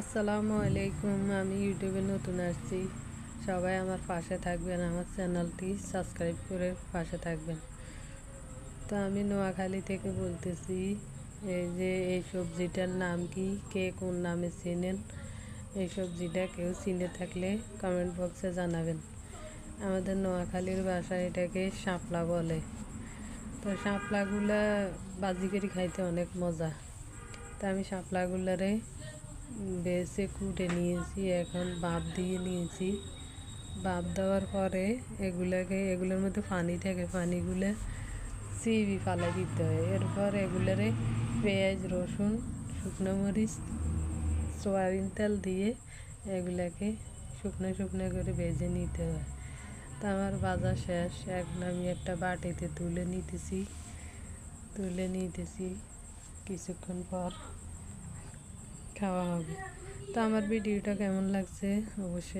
আসসালামু আলাইকুম, আমি ইউটিউবে নতুন আসছি। সবাই আমার পাশে থাকবেন, আমার চ্যানেলটি সাবস্ক্রাইব করে পাশে থাকবেন। তো আমি নোয়াখালী থেকে বলতেছি, এই যে এই সবজিটার নাম কি, কে কোন নামে চেনেন, এই সবজিটা কেউ চিনে থাকলে কমেন্ট বক্সে জানাবেন। আমাদের নোয়াখালীর ভাষায় এটাকে শাপলা বলে। তো শাপলাগুলা বাজি খাইতে অনেক মজা। তা আমি শাপলাগুলারে বেছে কুটে নিয়েছি, এখন বাপ দিয়ে নিয়েছি। বাপ দেওয়ার পরে এগুলাকে, এগুলোর মধ্যে পানি থাকে, পানিগুলো চিবি ফালাই দিতে হয়। এরপর এগুলারে পেঁয়াজ, রসুন, শুকনো মরিচ, সয়াবিন তেল দিয়ে এগুলাকে শুকনো শুকনো করে ভেজে নিতে হয়। তা আমার বাজার শেষ। এখন আমি একটা বাটিতে তুলে নিতেছি তুলে নিতেছি কিছুক্ষণ পর। খাওয়া হবে। তো আমার ভিডিওটা কেমন লাগছে? অবশ্যই